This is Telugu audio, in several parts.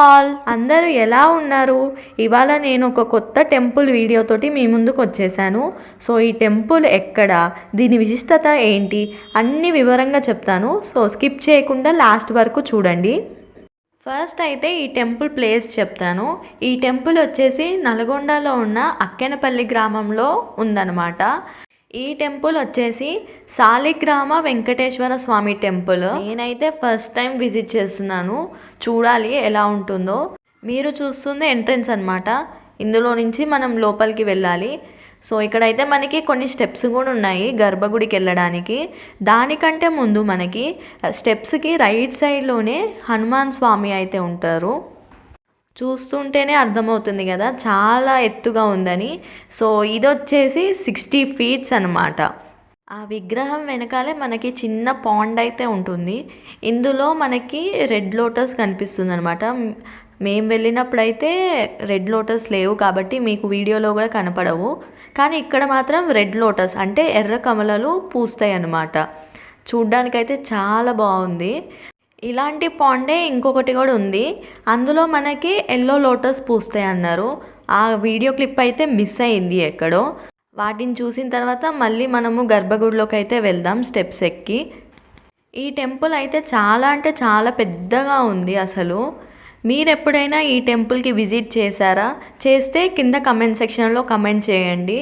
ఆల్. అందరూ ఎలా ఉన్నారు? ఇవాళ నేను ఒక కొత్త టెంపుల్ వీడియోతోటి మీ ముందుకు వచ్చేసాను. సో ఈ టెంపుల్ ఎక్కడ? దీని విశిష్టత ఏంటి? అన్ని వివరంగా చెప్తాను. సో స్కిప్ చేయకుండా లాస్ట్ వరకు చూడండి. ఫస్ట్ అయితే ఈ టెంపుల్ ప్లేస్ చెప్తాను. ఈ టెంపుల్ వచ్చేసి నల్గొండలో ఉన్న అక్కెనపల్లి గ్రామంలో ఉందన్నమాట. ఈ టెంపుల్ వచ్చేసి సాలిగ్రామ వెంకటేశ్వర స్వామి టెంపుల్. నేనైతే ఫస్ట్ టైం విజిట్ చేస్తున్నాను. చూడాలి ఎలా ఉంటుందో. మీరు చూస్తుంది ఎంట్రన్స్ అనమాట ఇందులో నుంచి మనం లోపలికి వెళ్ళాలి. సో ఇక్కడైతే మనకి కొన్ని స్టెప్స్ కూడా ఉన్నాయి గర్భగుడికి వెళ్ళడానికి. దానికంటే ముందు మనకి స్టెప్స్కి రైట్ సైడ్లోనే హనుమాన్ స్వామి అయితే ఉంటారు. చూస్తుంటేనే అర్థమవుతుంది కదా చాలా ఎత్తుగా ఉందని. సో ఇది వచ్చేసి సిక్స్టీ ఫీట్స్ అనమాట ఆ విగ్రహం వెనకాలే మనకి చిన్న పాండ్ అయితే ఉంటుంది. ఇందులో మనకి రెడ్ లోటస్ కనిపిస్తుంది అనమాట మేము వెళ్ళినప్పుడైతే రెడ్ లోటస్ లేవు కాబట్టి మీకు వీడియోలో కూడా కనపడవు. కానీ ఇక్కడ మాత్రం రెడ్ లోటస్ అంటే ఎర్ర కమలలు పూస్తాయి అన్నమాట చూడ్డానికైతే చాలా బాగుంది. ఇలాంటి పాండే ఇంకొకటి కూడా ఉంది. అందులో మనకి ఎల్లో లోటస్ పూస్తాయి అన్నారు. ఆ వీడియో క్లిప్ అయితే మిస్ అయింది ఎక్కడో. వాటిని చూసిన తర్వాత మళ్ళీ మనము గర్భగుడిలోకి అయితే వెళ్దాం స్టెప్స్ ఎక్కి. ఈ టెంపుల్ అయితే చాలా అంటే చాలా పెద్దగా ఉంది అసలు. మీరు ఎప్పుడైనా ఈ టెంపుల్కి విజిట్ చేశారా? చేస్తే కింద కమెంట్ సెక్షన్లో కమెంట్ చేయండి.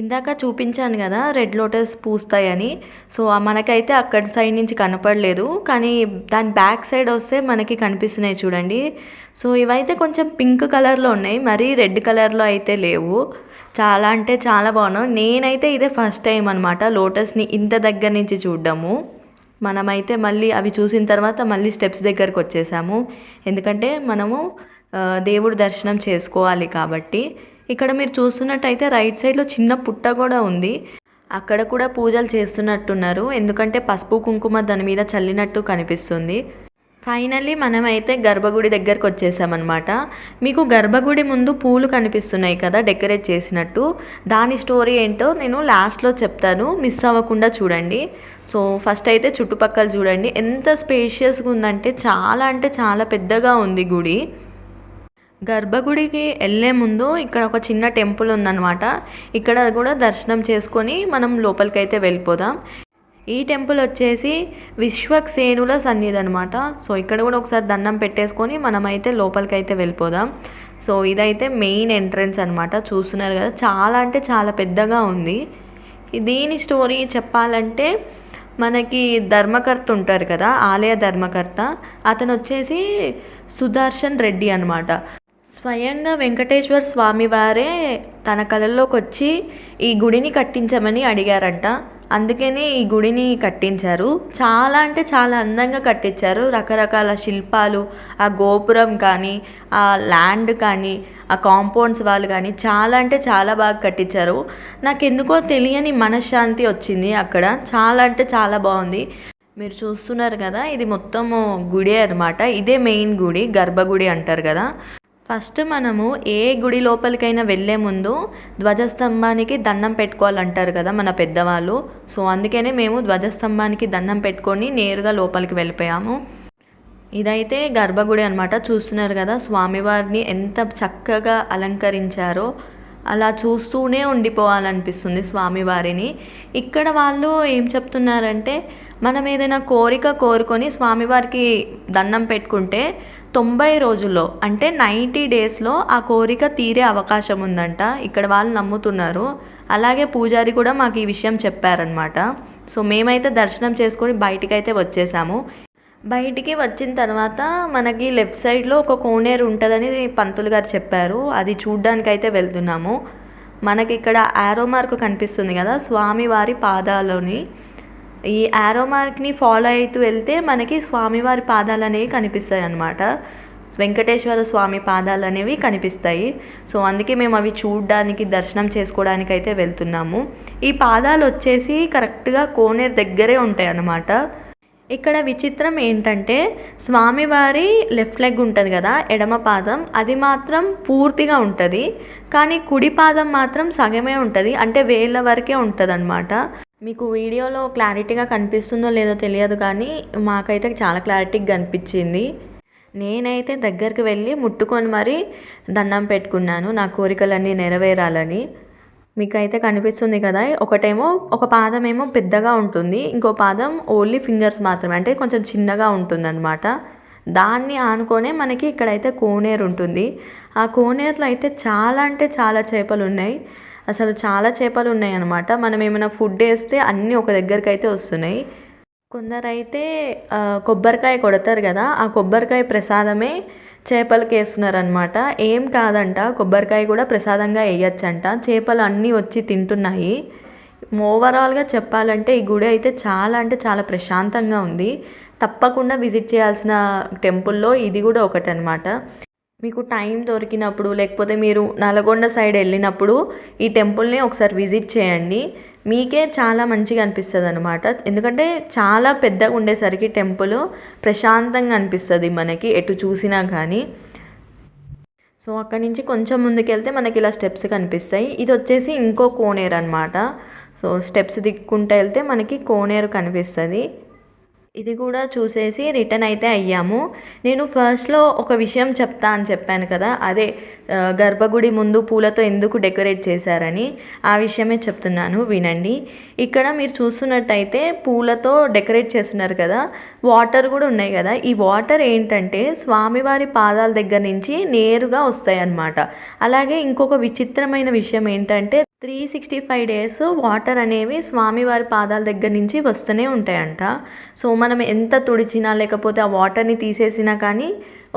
ఇందాక చూపించాను కదా రెడ్ లోటస్ పూస్తాయని. సో మనకైతే అక్కడి సైడ్ నుంచి కనపడలేదు. కానీ దాని బ్యాక్ సైడ్ వస్తే మనకి కనిపిస్తున్నాయి చూడండి. సో ఇవైతే కొంచెం పింక్ కలర్లో ఉన్నాయి. మరీ రెడ్ కలర్లో అయితే లేవు. చాలా అంటే చాలా బాగున్నాయి. నేనైతే ఇదే ఫస్ట్ టైం అనమాట లోటస్ని ఇంత దగ్గర నుంచి చూడడము. మనమైతే మళ్ళీ అవి చూసిన తర్వాత మళ్ళీ స్టెప్స్ దగ్గరకు వచ్చేసాము. ఎందుకంటే మనము దేవుడు దర్శనం చేసుకోవాలి కాబట్టి. ఇక్కడ మీరు చూస్తున్నట్టయితే రైట్ సైడ్లో చిన్న పుట్ట కూడా ఉంది. అక్కడ కూడా పూజలు చేస్తున్నట్టున్నారు. ఎందుకంటే పసుపు కుంకుమ దాని మీద చల్లినట్టు కనిపిస్తుంది. ఫైనల్లీ మనమైతే గర్భగుడి దగ్గరకు వచ్చేసామన్నమాట. మీకు గర్భగుడి ముందు పూలు కనిపిస్తున్నాయి కదా డెకరేట్ చేసినట్టు. దాని స్టోరీ ఏంటో నేను లాస్ట్లో చెప్తాను. మిస్ అవ్వకుండా చూడండి. సో ఫస్ట్ అయితే చుట్టుపక్కల చూడండి. ఎంత స్పేషియస్గా ఉందంటే చాలా అంటే చాలా పెద్దగా ఉంది గుడి. గర్భగుడికి వెళ్ళే ముందు ఇక్కడ ఒక చిన్న టెంపుల్ ఉందన్నమాట. ఇక్కడ కూడా దర్శనం చేసుకొని మనం లోపలికి అయితే వెళ్ళిపోదాం. ఈ టెంపుల్ వచ్చేసి విశ్వక్సేనుల సన్నిధి అనమాట సో ఇక్కడ కూడా ఒకసారి దండం పెట్టేసుకొని మనమైతే లోపలికి అయితే వెళ్ళిపోదాం. సో ఇదైతే మెయిన్ ఎంట్రన్స్ అనమాట చూస్తున్నారు కదా చాలా అంటే చాలా పెద్దగా ఉంది. దీని స్టోరీ చెప్పాలంటే మనకి ధర్మకర్త ఉంటారు కదా ఆలయ ధర్మకర్త. అతను వచ్చేసి సుదర్శన్ రెడ్డి అనమాట స్వయంగా వెంకటేశ్వర స్వామి వారే తన కళల్లోకి వచ్చి ఈ గుడిని కట్టించమని అడిగారంట. అందుకనే ఈ గుడిని కట్టించారు. చాలా అంటే చాలా అందంగా కట్టించారు. రకరకాల శిల్పాలు ఆ గోపురం కానీ ఆ ల్యాండ్ కానీ ఆ కాంపౌండ్స్ వాళ్ళు కానీ చాలా అంటే చాలా బాగా కట్టించారు. నాకు ఎందుకో తెలియని మనశ్శాంతి వచ్చింది అక్కడ. చాలా అంటే చాలా బాగుంది. మీరు చూస్తున్నారు కదా ఇది మొత్తము గుడి అనమాట ఇదే మెయిన్ గుడి గర్భగుడి అంటారు కదా. ఫస్ట్ మనము ఏ గుడి లోపలికైనా వెళ్ళే ముందు ధ్వజస్తంభానికి దండం పెట్టుకోవాలంటారు కదా మన పెద్దవాళ్ళు. సో అందుకనే మేము ధ్వజస్తంభానికి దండం పెట్టుకొని నేరుగా లోపలికి వెళ్ళిపోయాము. ఇదైతే గర్భగుడి అనమాట చూస్తున్నారు కదా స్వామివారిని ఎంత చక్కగా అలంకరించారో అలా చూస్తూనే ఉండిపోవాలనిపిస్తుంది స్వామివారిని. ఇక్కడ వాళ్ళు ఏం చెప్తున్నారంటే మనం ఏదైనా కోరిక కోరుకొని స్వామివారికి దండం పెట్టుకుంటే తొంభై రోజుల్లో అంటే నైంటీ డేస్లో ఆ కోరిక తీరే అవకాశం ఉందంట. ఇక్కడ వాళ్ళు నమ్ముతున్నారు. అలాగే పూజారి కూడా మాకు ఈ విషయం చెప్పారనమాట సో మేమైతే దర్శనం చేసుకొని బయటికైతే వచ్చేసాము. బయటికి వచ్చిన తర్వాత మనకి లెఫ్ట్ సైడ్లో ఒక కోనేరు ఉంటుందని పంతులు గారు చెప్పారు. అది చూడ్డానికైతే వెళ్తున్నాము. మనకి ఇక్కడ ఆరో మార్క్ కనిపిస్తుంది కదా స్వామివారి పాదాలని. ఈ యారో మార్క్ని ఫాలో అవుతూ వెళ్తే మనకి స్వామివారి పాదాలు అనేవి కనిపిస్తాయి అన్నమాట. వెంకటేశ్వర స్వామి పాదాలు అనేవి కనిపిస్తాయి. సో అందుకే మేము అవి చూడడానికి దర్శనం చేసుకోవడానికి అయితే వెళ్తున్నాము. ఈ పాదాలు వచ్చేసి కరెక్ట్గా కోనేరు దగ్గరే ఉంటాయి అన్నమాట. ఇక్కడ విచిత్రం ఏంటంటే స్వామివారి లెఫ్ట్ లెగ్ ఉంటుంది కదా ఎడమ పాదం. అది మాత్రం పూర్తిగా ఉంటుంది. కానీ కుడి పాదం మాత్రం సగమే ఉంటుంది. అంటే వేళ్ళ వరకే ఉంటుంది అనమాట మీకు వీడియోలో క్లారిటీగా కనిపిస్తుందో లేదో తెలియదు కానీ మాకైతే చాలా క్లారిటీగా కనిపించింది. నేనైతే దగ్గరికి వెళ్ళి ముట్టుకొని మరీ దండం పెట్టుకున్నాను నా కోరికలన్నీ నెరవేరాలని. మీకైతే కనిపిస్తుంది కదా ఒకటేమో ఒక పాదం ఏమో పెద్దగా ఉంటుంది ఇంకో పాదం ఓన్లీ ఫింగర్స్ మాత్రమే అంటే కొంచెం చిన్నగా ఉంటుంది అనమాట దాన్ని ఆనుకొనే మనకి ఇక్కడైతే కోనేరు ఉంటుంది. ఆ కోనేరులో అయితే చాలా అంటే చాలా చేపలు ఉన్నాయి అసలు చాలా చేపలు ఉన్నాయి అనమాట మనం ఏమైనా ఫుడ్ వేస్తే అన్నీ ఒక దగ్గరికి అయితే వస్తున్నాయి. కొందరైతే కొబ్బరికాయ కొడతారు కదా ఆ కొబ్బరికాయ ప్రసాదమే చేపలకి వేస్తున్నారనమాట ఏం కాదంట కొబ్బరికాయ కూడా ప్రసాదంగా వేయచ్చంట. చేపలు అన్నీ వచ్చి తింటున్నాయి. ఓవరాల్గా చెప్పాలంటే ఈ గుడి అయితే చాలా అంటే చాలా ప్రశాంతంగా ఉంది. తప్పకుండా విజిట్ చేయాల్సిన టెంపుల్లో ఇది కూడా ఒకటి అనమాట మీకు టైం దొరికినప్పుడు లేకపోతే మీరు నల్గొండ సైడ్ వెళ్ళినప్పుడు ఈ టెంపుల్ని ఒకసారి విజిట్ చేయండి. మీకే చాలా మంచిగా అనిపిస్తుంది అనమాట ఎందుకంటే చాలా పెద్దగా ఉండేసరికి టెంపుల్ ప్రశాంతంగా అనిపిస్తుంది మనకి ఎటు చూసినా కానీ సో అక్కడి నుంచి కొంచెం ముందుకెళ్తే మనకి ఇలా స్టెప్స్ కనిపిస్తాయి. ఇది వచ్చేసి ఇంకో కోనేరు అనమాట సో స్టెప్స్ దిక్కుంటూ వెళ్తే మనకి కోనేరు కనిపిస్తుంది. ఇది కూడా చూసేసి రిటర్న్ అయితే అయ్యాము. నేను ఫస్ట్లో ఒక విషయం చెప్తా అని చెప్పాను కదా అదే గర్భగుడి ముందు పూలతో ఎందుకు డెకరేట్ చేశారని ఆ విషయమే చెప్తున్నాను వినండి. ఇక్కడ మీరు చూస్తున్నట్టయితే పూలతో డెకరేట్ చేస్తున్నారు కదా వాటర్ కూడా ఉన్నాయి కదా. ఈ వాటర్ ఏంటంటే స్వామివారి పాదాల దగ్గర నుంచి నేరుగా వస్తాయి అన్నమాట అలాగే ఇంకొక విచిత్రమైన విషయం ఏంటంటే three sixty five days water అనేవి స్వామివారి పాదాల దగ్గర నుంచి వస్తూనే ఉంటాయంట. సో మనం ఎంత తుడిచినా లేకపోతే ఆ వాటర్ని తీసేసినా కానీ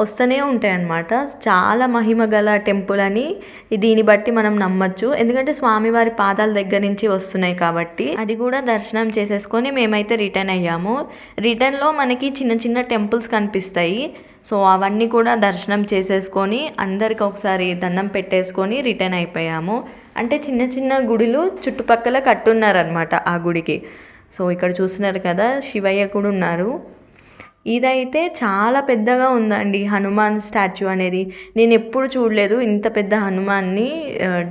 వస్తూనే ఉంటాయన్నమాట. చాలా మహిమ గల టెంపుల్ అని దీన్ని బట్టి మనం నమ్మచ్చు. ఎందుకంటే స్వామివారి పాదాల దగ్గర నుంచి వస్తున్నాయి కాబట్టి అది కూడా దర్శనం చేసేసుకొని మేమైతే రిటర్న్ అయ్యాము. రిటర్న్లో మనకి చిన్న చిన్న టెంపుల్స్ కనిపిస్తాయి. సో అవన్నీ కూడా దర్శనం చేసేసుకొని అందరికి ఒకసారి దండం పెట్టేసుకొని రిటర్న్ అయిపోయాము. అంటే చిన్న చిన్న గుడులు చుట్టుపక్కల కట్టున్నారనమాట ఆ గుడికి. సో ఇక్కడ చూస్తున్నారు కదా శివయ్య కూడా ఉన్నారు. ఇదైతే చాలా పెద్దగా ఉందండి హనుమాన్ స్టాచ్యూ అనేది. నేను ఎప్పుడు చూడలేదు ఇంత పెద్ద హనుమాన్ని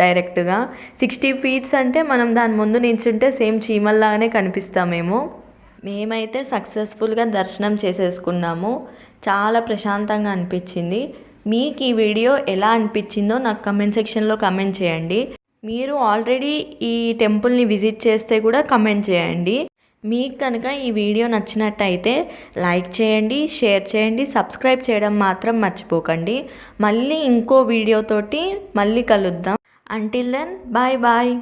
డైరెక్ట్గా. సిక్స్టీ ఫీట్స్ అంటే మనం దాని ముందు నిల్చుంటే సేమ్ చీమల్లాగానే కనిపిస్తామేమో. మేమైతే సక్సెస్ఫుల్గా దర్శనం చేసేసుకున్నాము. చాలా ప్రశాంతంగా అనిపించింది. మీకు ఈ వీడియో ఎలా అనిపించిందో నాకు కమెంట్ సెక్షన్లో కమెంట్ చేయండి. మీరు ఆల్రెడీ ఈ టెంపుల్ని విజిట్ చేస్తే కూడా కమెంట్ చేయండి. మీకు కనుక ఈ వీడియో నచ్చినట్టయితే లైక్ చేయండి షేర్ చేయండి సబ్స్క్రైబ్ చేయడం మాత్రం మర్చిపోకండి. మళ్ళీ ఇంకో వీడియోతోటి మళ్ళీ కలుద్దాం. Until then bye bye